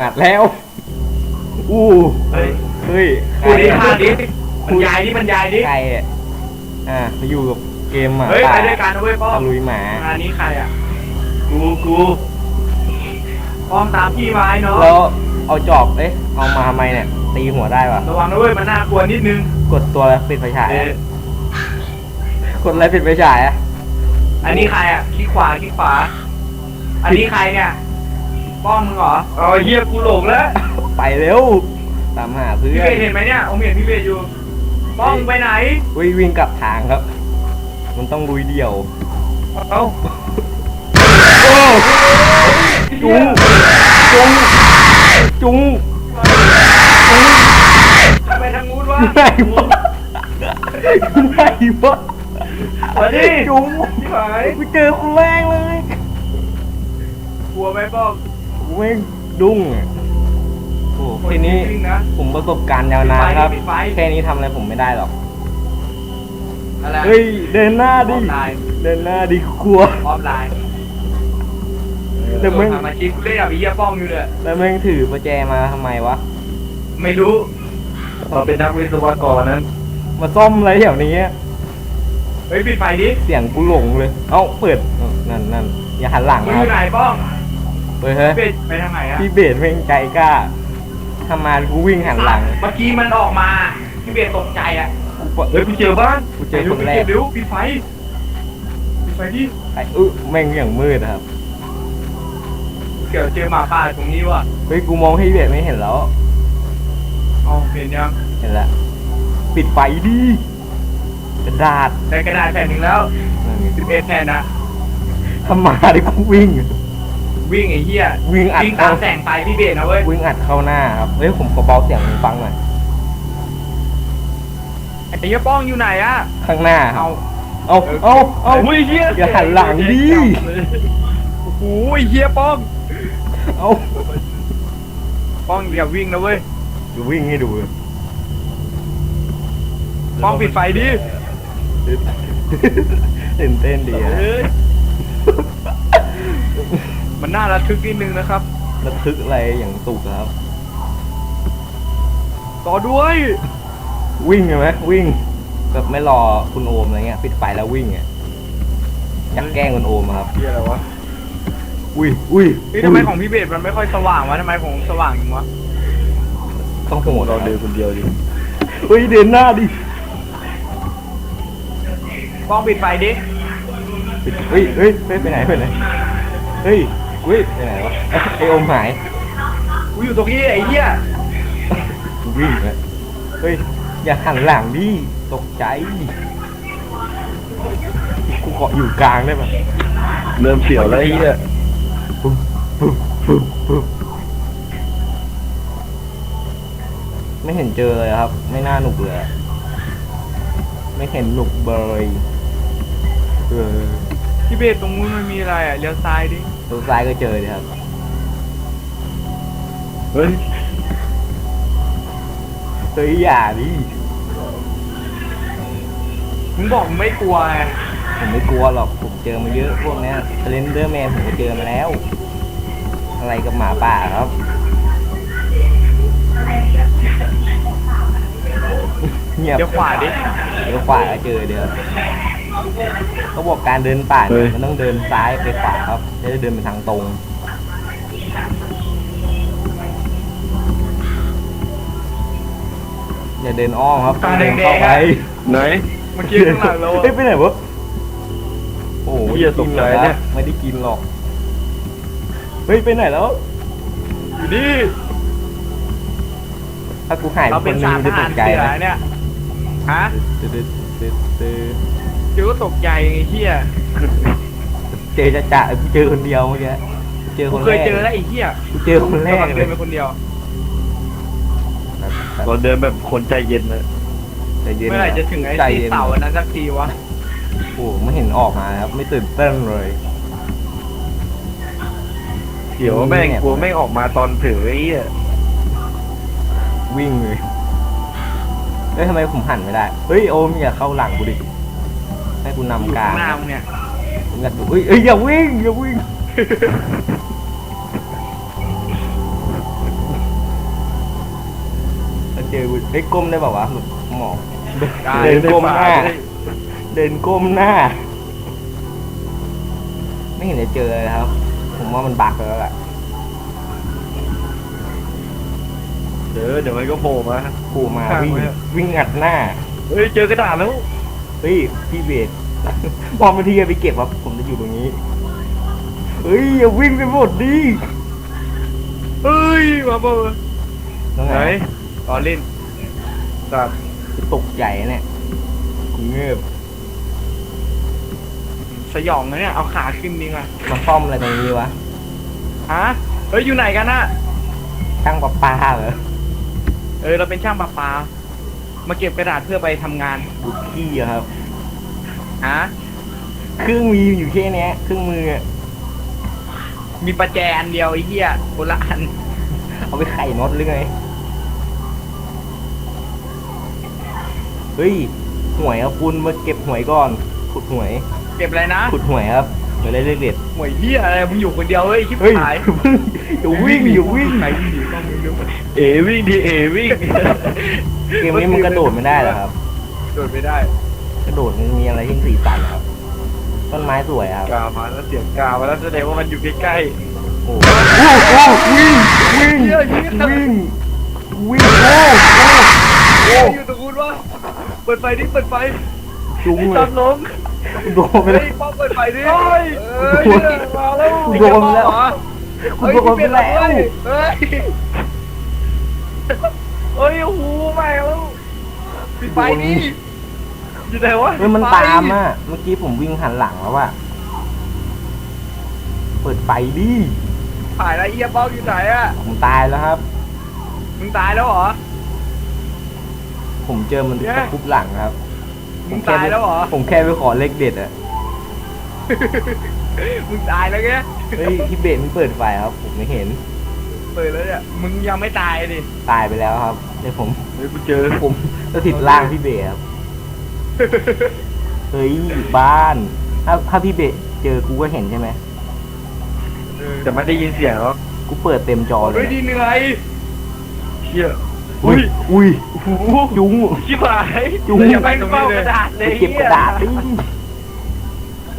อัดแล้ว อู้ เฮ้ยเฮ้ยใครพูดดิอะพาดิบรรยายดิบรรยายดิใครอะอะมาอยู่กับเกมหมาเฮ้ยป่าไปด้วยกันนะเว้ยป้อตะมลุยหมางานนี้ใครอะ กู กู ป้อมตามพี่ไม้เนาะ แล้วเอาจอบเอ๊ะเอามาทำไมเนี่ยตีหัวได้ปะระวังนะเว้ยมันน่ากลัวนิดนึงกดตัวแล้วปิดไฟฉายเอ๊ะอะกดอะไรปิดไฟฉายอะอันนี้ใครอะขี้ขวาขี้ขวา อันนี้ใครเนี่ย ป้อมมึงเหรออ๋อเฮียกูหลงแล้วไปเร็วตามหาเพื่พี่อเบสเห็นไหมเนี่ยผมเห็นพี่เบสอยู่ ป้อมมึงไปไหน วิ่งวิ่งกลับทางครับ มันต้องลุยเดี่ยวเอ้าโอ้จุงจุง จุงทำไมทางนู้นวะไหนวะไหนวะมาดิจุงพี่หายกูเจอคนแรกเลยกลัวไหมป้อมกูแม่งดุ้งอะโอ้ทีนี้จริงๆนะ ผมประสบการณ์ยาวนานครับปิดไฟ แค่นี้ทำอะไรผมไม่ได้หรอก อะไรเฮ้ยเดินหน้าอดิ อฟไลน์เดินหน้าดิกลัว ออฟไลน์ แต่มึงทำมาชิกูเล่นกับไอ้เหี้ยป้องอยู่เลยแล้วแม่งถือประแจมาทำไมวะ ไม่รู้เราเป็นนักวิศวกรนั้นมาซ่อมอะไรแถวนี้อะเฮ้ยปิดไฟดิเสียงกูหลงเลย เอ้าเปิดเอ้านั่นนั่นอย่าหันหลังมึงนะอยู่ไหนป้องเฮ้ยเฮ้ยเบสไปทางไหนอะพี่เบสแม่งใจกล้าทำมากูวิ่งหันหลังเมื่อกี้มันออกมาพี่เบสตกใจอะกูเฮ้ยกูเจอบ้านกูเจอคนแรกเร็วปิดไฟปิดไฟดิไอ้อึแม่งอย่างมืดอะครับ เกี่ยวเจอหมาป่าตรงนี้ว่ะเฮ้ยกูมองให้พี่เบสไม่เห็นแล้ว เอาเห็นยังเห็นแล้วปิดไฟดิกระดาษได้กระดาษแผ่นหนึ่งแล้วนั่นไงสิบเอ็ดแผ่นนะทำมาดิกูวิ่ง วิ่งไอ้เหี้ยวิ่งอัดวิ่งตามแสงไฟพี่เบสนะเว้ยวิ่งอัดเข้าหน้าครับเฮ้ยผมขอเบาเสียงมึงฟังหน่อยไอ้เหี้ยป้องอยู่ไหนอะข้างหน้าครัเอาบเอาเอาเอาโอ้ยเหี้ยอย่าหันหลังดิโอ้โหไอ้เหี้ยป้อง เอาป้องอย่าวิ่งนะเว้ยดูวิ่งให้ดูเลยป้องปิดไฟดิตื่นเต้นดีอะเอ้ยมันน่าระทึกนิดนึงนะครับระทึกอะไรอย่างสุกครับ ต่อด้วย วิ่งใช่ไหมวิ่งแบบไม่รอคุณโอมอะไรเงี้ยปิดไฟแล้ววิ่งอะอยากแกล้งคุณโอมอะครับเหี้ยอะไรวะ อุ้ยอุ้ยเฮ้ยทำไมของพี่เบสมันไม่ค่อยสว่างวะทำไมของผมสว่างอย่างวะต้องโหดเราเดินคนเดียวดิเฮ้ยเดินหน้าดิป้องปิดไฟดิปิดเฮ้ยเฮ้ยไปไปไหนไปไหนเฮ้ยเฮ้ยไปไหนวะเอ้ยไอโอมหายกูอยู่ตรงนี้ไอ้เหี้ยกูวิ่งเลยเฮ้ยอย่าหันหลังดิตกใจกูเกาะอยู่กลางได้ปะเริ่มเสียวแล้วไอ้เหี้ยปึ๊บปึ๊บปึ๊บปึ๊บ ไม่เห็นเจอเลยครับ ไม่น่าหนุกเลยอะไม่เห็นหนุกเบยเออพี่เบสตรงนู้นมันมีอะไรอะเลี้ยวซ้ายดิตัวซ้ายก็เจอเลยครับ เฮ้ยเฮ้ยอย่าดิมึงบอกมึงไม่กลัวไงผมไม่กลัวหรอก ผมเจอมาเยอะพวกเนี้ยเ l นเดอร์แมนผมก็เจอมาแล้ว อะไรกับหมาป่าครับเงียบเดี๋ยวขวาดิ เดี๋ยวขวาก็เจอเดี๋ยวเขาบอกการเดินป่าเนี่ยมันต้องเดินซ้ายไปขวาครับจะได้เดินไปทางตรง อย่าเดินอ้อมครับต้องเดินเข้าไปไหน เมื่อกี้ข้างหลังเราเฮ้ยไปไหนวะโอ้โหเหี้ยตกใจเนี่ย ไม่ได้กินหรอก เฮ้ยไปไหนแล้ว อยู่นี่ถ้ากูหายเราคเป็นนหนึสางมทจะตหารกใจเสือนะเนี่ยฮะตึ๊ดตึ๊ดตึ๊ดตึ๊ดเจอก็ตกใจไอ้เหี้ยเจอจะจะกูเจอคนเดียวเมื่อกี้เจอคกูนเคแรยกเจอแล้วไอ้เหี้ยกูเจอคนแรกกำลังเลเดิยนไปคนเดียวเราเดินแบบคนใจเย็นนะใจเย็นเมื่อไหร่จะถึงไอ้ใจตีย็นเสาอันนั้นสักทีวะโอ้โหไม่เห็นออกมาครับไม่ตื่นเต้นเลย เดี๋ยวแม่งกลัวแม่งออกมาตอนเถือไอ้เหี้ยวิ่งเลยเฮ้ยทำไมผมหันไม่ได้ เฮ้ยโอมอย่าเข้าหลังกูดิ ให้กูอยู่นำกลาข้างงหน้ามึงเนี่ยผมอยากดูเฮ้ยเฮ้ยอย่าวิ่งอย่าวิ่ง ถ้าเจอกูเฮ้ยก้มได้เปล่าวะหมอกได้เดินก้มหน้าได้เดินก้มหน้า ไม่เห็นจะเจอเลยครับ ผมว่ามันบักไปแล้วแหละเดี๋ยวเดี๋ยวมันก็โผล่มากูมาข้างวิ่งไว้อะวิ่งอัดหน้า เฮ้ยเจอกระดาษแล้วเฮ้ยพี่เบสพอมาทีไปเก็บครับผมจะอยู่ตรงนี้เฮ้ยอย่าวิ่งไปหมดดิเฮ้ยมาเบอร์ตรงไหไหนนตอนเล่นสัตว์ตกใหญ่เนี่ยกูเงือบ สยองนะเนี่ย เอาขาขึ้นดีกว่ามาซ่อมอะไรตรงนี้วะฮะเฮ้ย อยู่ไหนกันน่ะ ช่างประปาเหรอเออ เราเป็นช่างประปา มาเก็บกระดาษเพื่อไปทำงานดูขี้อะครับ ฮะเครื่องมีอยู่แค่เนี้ยเครื่องมืออะมีประแจอันเดียวไอ้เหี้ยคนละอันเอาไปไข่น็อตหรือไง เฮ้ย หวยครับคุณมาเก็บหวยก่อนขุดหวย เก็บอะไรนะขุดหวยครับเดี๋ยวได้เลขเด็ดหวยเหี้ยอะไรมึงอยู่คนเดียวเฮ้ยชิบเฮ้ยหายอย่าวิ่งอย่าวิ่งไหนวิ่งหนีต้องมึงดูเอวิ่งดีเอวิ่งเกมนี้มันกระโดดไม่ได้เหรอครับ โดดไม่ได้กระโดดมันมีอะไรที่สีสันเหรอครับต้นไม้สวยครับกามาแล้วเสียงกามาแล้วแสดงว่ามันอยู่ใกล้โอ้โหโอ้โหวิ่งวิ่งเหี้ยเหี้ยวิ่งวิ่งโอ้โหโอ้อยู่ตรงนู้นวะเปิดไฟดิเปิดไฟจุ้งๆเลตัยดลง โดนไปเฮ้เลยยป้อมเปิดไฟดิเฮ้ยเฮ้ยเนี่ยมาแล้วโดนแล้วเฮ้ยกูโดนไปแล้ว เฮ้ยเฮ้ยโอ้โหแม่งแล้วปิดไฟดิอยู่ไหนวะเฮ้ยมันตามอะ เมื่อกี้ผมวิ่งหันหลังแล้วอะเปิดไฟดิ ถ่ายอะไรเอียป้อมอยู่ไหนอะผมตายแล้วครับ มึงตายแล้วเหรอ ผมเจอมันเนี่ยตะคุบหลังครับ มึงตายแล้วเหรอ ผมแค่ไปขอเลขเด็ดอะมึงตายแล้วแกเฮ้ยพี่เบสมันเปิดไฟครับ ผมไม่เห็น เปิดแล้วเนี่ย มึงยังไม่ตายดิ ตายไปแล้วครับเดี๋ยวผมเฮ้ยกูเจอผมสถิตล่างพี่เบสครับ เฮ้ยบ้าน ถ้าถ้าพี่เบสเจอกูก็เห็นใช่ไหม แต่ไม่ได้ยินเสียงหรอกกูเปิดเต็มจอเลเฮ้ยยดีเหนื่อยเชี่ย อุ้ย อุ้ยโอ้โหจุ้ง ชิบหายจุ้งแล้วยังไปเฝ้ากระดาษเลไปยเก็บกระดาษดิ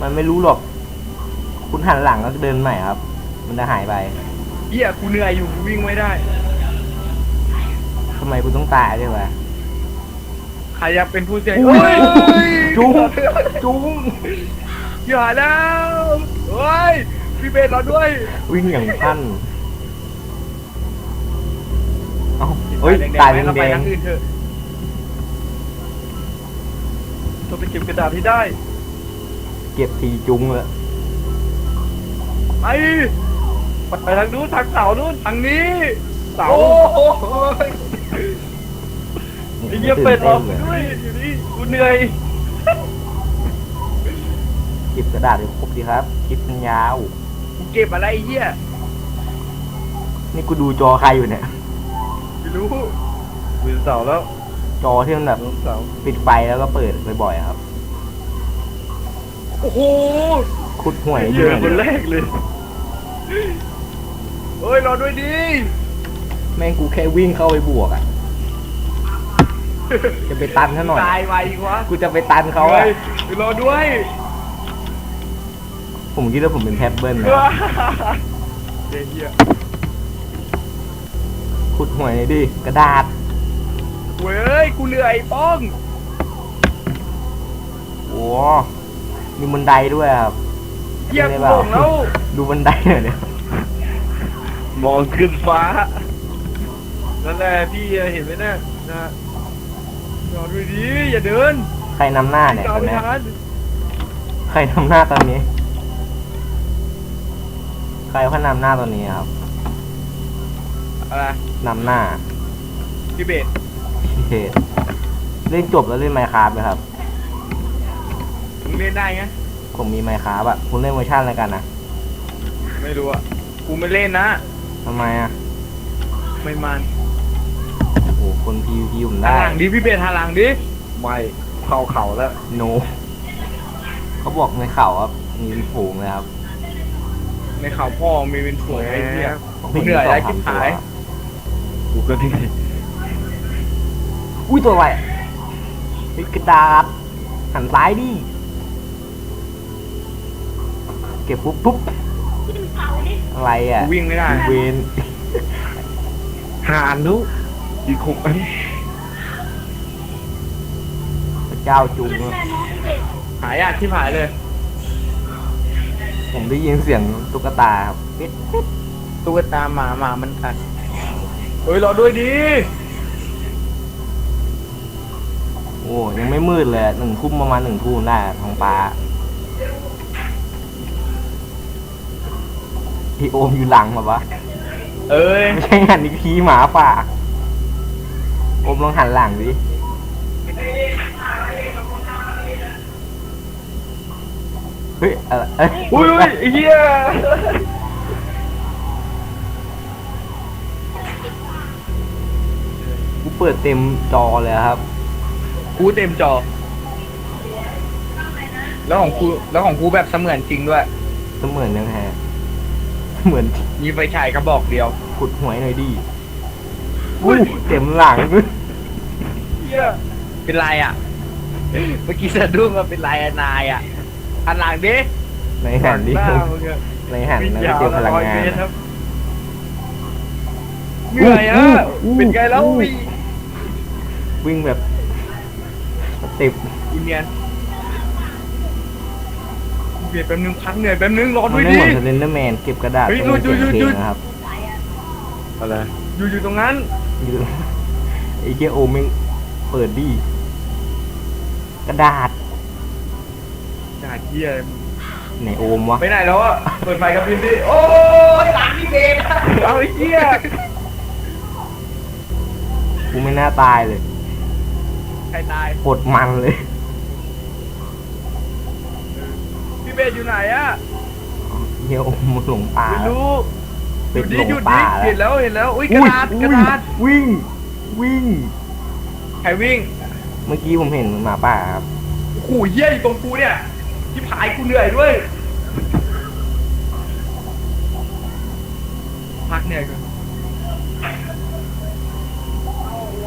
มันไม่รู้หรอก คุณหันหลังแล้วเดินใหม่ครับ มันจะหายไปเฮียกูเหนื่อยอยู่กูวิ่งไม่ได้ ทำไมกูต้องตายด้วยวะ ใครอยากเป็นผู้เสียอุ้ยเฮ้ยจุ้งจุ้งอย่าแล้วเฮ้ยพี่เบสรอด้วย วิ่งอย่างพัน เอ้า เฮ้ยตายเป็นเราแดไปงทางอื่นเถอะต้องไปเก็บกระดาษให้ได้ เก็บทีจุ้งแล้วไปไปทางนู้นทางเสานู้นทางนี้ เสาโอ้โหไอ้เหี้ยเป็ดหรอกตื่นด้เต้วยนเลยอยู่นี่กูเหนื่อย เก็บกระดาษให้ครบดีครับคลิปมันยาว กูเก็บอะไรไอ้เฮียนี่กูดูจอใครอยู่เนี่ยไม่ รู้มือเสาแล้วจอที่มันแบบลงเสาปิดไฟแล้วก็เปิดบ่อยๆครับ โอ้โหคุดห่วยเจอคนแรกเลยเฮ้ยรอด้วยดิแม่งกูแค่วิ่งเข้าไปบวกอะ จะไปตันเขาหน่อยตายไวอีกวะกูจะไปตันเขาอะฮ้ยรอด้วย ผมคิดว่าผมเป็นแท็บเบิลนะเฮีย ขุดห่วยหน่อยดิ กระดาษ เว้ย กูเหนื่อยป้องโอ้มีบันไดด้วยครับเฮียกูหลงแล้ว ดูบันไดหน่อยเนี่ยมองขึ้นฟ้า นั่นแหละพี่เห็นไหมเนี่ยนะฮะรอด้วยดิอย่าเดินใครนำหน้าเนี่ยจะตเอาอนไม่เนี้ยทันใครนำหน้าตอนนี้ ใครเขานำหน้าตอนนี้ครับ อะไรนำหน้าพี่เบสพี่เทเล่นจบแล้วเล่นไมค์คราฟไหมครับ มึงเล่นได้ไงผมมีไมค์คราฟอะคุณเล่นเวอร์ชันอะไรกันนะไม่รู้อะกูไม่เล่นนะทำไมอะไม่มันโอ้โหคนพีพีผมหันได้ หลังดิพี่เบสหันหลังดิไม่เข้าเข่าแล้ว โน เขาบอกในเข่าครับมีเป็นฝูงเลยครับในเข่าพ่อมีเป็นถั่วไอ้เหี้ย ผมเหนื่อยแล้วสงชิบสมหาย ตัว กูก็ที่อุ้ยตัวอะไรเฮ้ยกระดาษหันซ้ายดิ เก็บปุ๊บปุ๊บอะไรอะกูวิ่งไม่ได้ เวนหานุอีกหกอันพระเจ้าจุงอะหายากที่ผายเลย ผมได้ยินเสียงตุ๊กตาครับปิ๊ดปิ๊ดตุ๊กตาหมาหมามันกัด เฮ้ยรอด้วยดิโอ้ยังไม่มืดเลยอะหนึ่งทุ่มประมาณหนึ่งทุ่มได้อะท้องฟ้าพี่โอมอยู่หลังแบบวะเอ้ย ไม่ใช่หันอีกทีหมาป่าโอมลองหันหลังดิเฮ้ยอะไรเอ้ยอุ้ยอุ้ยไอ้เหี้ย เปิดเต็มจอเลยครับ กูเต็มจอ แล้วของกูแล้วของกูแบบเสมือนจริงด้วย เสมือนยังไงอะเหมือนมีไฟฉายกระบอกเดียวขุดหวยหน่อยดิอุ้ยเต็มหลัง เป็นไรอะ เมื่อกี้สะดุ้งว่าเป็นไรอะนายอะหันหลังดิในหันดิบ้ามึงอะในหันวิ่งแล้วยาวเจอพลังร้อยงาเมนตรครับเหนื่อยอะอู้เป็นไงแล้วอู้ วิ่ง วิ่งแบบติบอินเนียนเบียดแป๊บนึงพักเหนื่อยแป๊บนึงรอมัด้นวยไม่ดิ เหมือนสเลนเดอร์แมนเก็บกระดาษเฮ้ยเป็นหยุดหยุดเสียงหยุดเพลงนะครับอะไรอยู่อยู่ตรงนั้นอยู่ไอ้เจ้าโอมแม่งเปิดดิกระดาษอย่าเที่ยไหนโอมวะไปไหนแล้วอะเปิดไฟกับพิมพ์ดิโอ้ยหลังพี่เบนเอาไอ้เหี้ยกูไม่น่าตายเลย ใครตายปวดมันเลย พี่เบนอยู่ไหนอะเฮียโอมมันหลงป่าไม่รู้เป็หดยุดหลดิงหยุดดิป่าเห็นแล้วแล้วเห็นแล้วอุ้ยกระดาษกระดาษวิ่ง วิ่ง ใครวิ่งเมื่อกี้ผมเห็นหมาป่าครับ โอ้โหเหี้ยอยู่ตรงกูเนี่ยที่ผายกูเหนื่อยด้วยพักเหนื่อยก่อน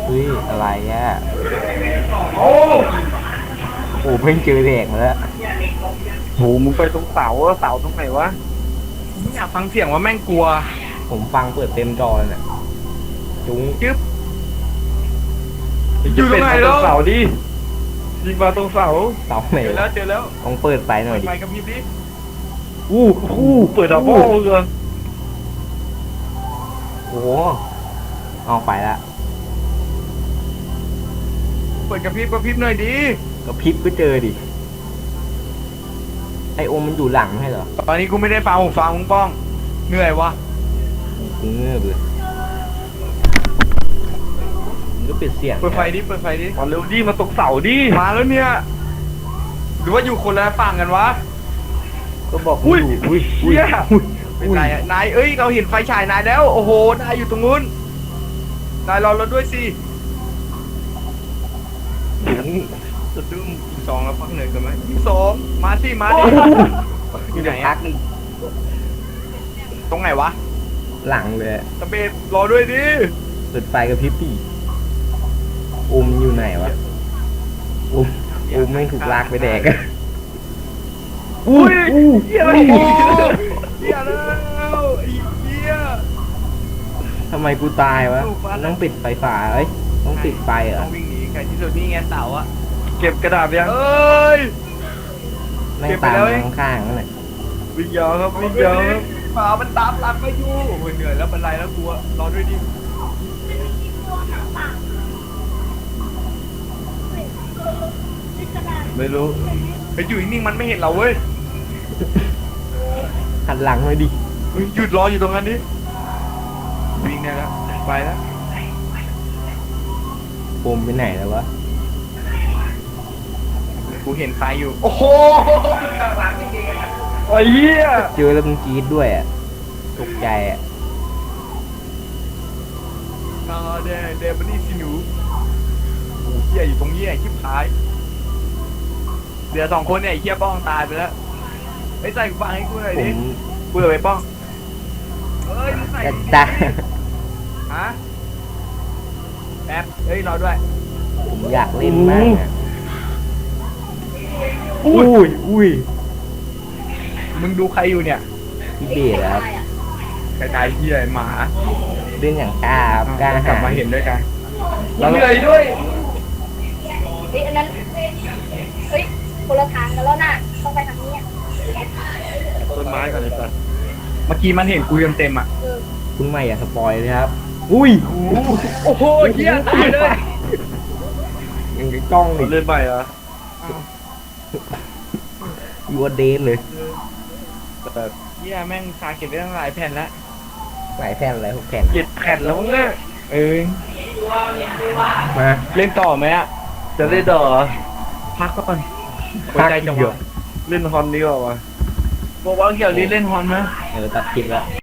เฮ้ยอะไรอะโอ้โอ้เพิ่งเจอแดกมาแล้วโหมึงไปตรงเสาอะเสาตรงไหนวะไม่อยากฟังเสียงว่าแม่งกลัว ผมฟังเปิดเต็มจอเลยเนี่ยจุ้งจึ๊บอยู่ตรงไหนแล้วเสาดิยิงมาตรงเสาเสาไหนเจอแล้ววะเจอแล้วต้องเปิดไฟหน่อยดิไปกับพี่ดิอู้อู้เปิดดับเบิ้ลเลยโอ้โหเอาไปละ เปิดกับพี่กับพี่หน่อยดิก็พริบก็เจอดิ ไอโอมมันอยู่หลังไม่ใช่เหรอตอนนี้กูไม่ได้ฟังหูฟังมึงป้อง เหนื่อยวะ กูเงือบเลยมันก็ปิดเสียงเปิดไฟดิ เปิดไฟดิ มาเร็วดิมาตรงเสาดิมาแล้วเนี่ย หรือว่าอยู่คนละฝั่งกันวะ ก็บอกอุ้ยอยู่อุ้ยเชี่ยอุ้ยเป็นไรอะนาย เอ้ย เราเห็นไฟฉายนายแล้ว โอ้โห นายอยู่ตรงนู้น นายรอเราด้วยสิ สะดุ้งอีกสองแล้วพักเหนื่อยกันไหมอีกสองมาสิมาดิอยู่ไหนพัอะกหนึ่งตรงไหนวะหลังเลย ตะเบดรอด้วยดิเปิดไฟกับพริบดิโอมอยู่ไหนวะโอมโอมไม่งถูกลากไปแดกอะอู้อู้เหี้ยอะไรอู้เหี้ยแล้วไอ้เหี้ย ทำไมกูตายวะถูกปะต้องปิดไฟฟ้าเอ้ย ต้องปิดไฟเหรต้อองวิ่งหนี ใครที่สุดนี่ไงเสาอะเก็บกระดาษยังเอ้ย แม่งเก็บไปตามแล้วเองมาข้างๆนั่นแหละวิ่งยาวครับวิ่งยาวครับหมามันตามหลังมาอยู่โอ้ยเหนื่อยแล้วเป็นไรแล้วกลัวรอด้วยดิไม่รู้ไปอยู่นิ่งๆมันไม่เห็นเราเว้ยหันหลังเลยดิเฮ้ยหยุดรออยู่ตรงนั้นดิวิ่งได้แล้วไปแล้ว โอมไปไหนแล้ววะ กูเห็นไฟอยู่ โอ้โหไอ้เหี้ยเจอแล้วมึงกรีดด้วยอะตกใจอะอ่าเดเดบันนี่สิหนูโอ้เฮียอยู่ตรงนี้ไอ้ชิบหายเหลือสองคนเนี่ยไอ้เฮียป้องตายไปแล้วไอ้ยใส่กูฟังให้กูหน่อยผดิมกูจะไปป้องเอ้ยมึงใส่จะดีๆจ้าฮะ แป๊บเฮ้ยรอด้วยผมอยากเล่นมากอะอุ้ยอุ้ยมึงดูใครอยู่เนี่ยพี่เบสครับกระจายเฮียไอ้หมาเล่นอย่างกล้าครับกล้ากลับหามาญเห็นด้วยกันแล้วเหนื่อยด้วยเฮ้ยอันนั้นเฮ้ยคนละทางกันแล้วน่ะต้องไปทางนี้อะต้นไม้ก่อนเลยสัตว์เมื่อกี้มันเห็นกูเต็มๆอะเออคุณใหม่อย่าสปอยเลยครับ อุ้ยโอ้โหเฮียตายเลยยังจะจ้องอีกเล่นใหม่เหรอยูเดนเลยแต่เฮียแม่งซาเก็บไว้ตั้งหลายแผ่นแล้วหลายแผ่นอะไรหกแผ่นเจ็ดแผ่นแล้วมั้งเนี่ยเออมาเล่นต่อไหมอะจะเล่นต่อเหรอพักก่อนหัวใจจะเยวาอะเล่นฮอนดีกว่าวะบอกว่าเกี่ยวนี้เล่นฮอนไหมเออตัดคลิปแล้ว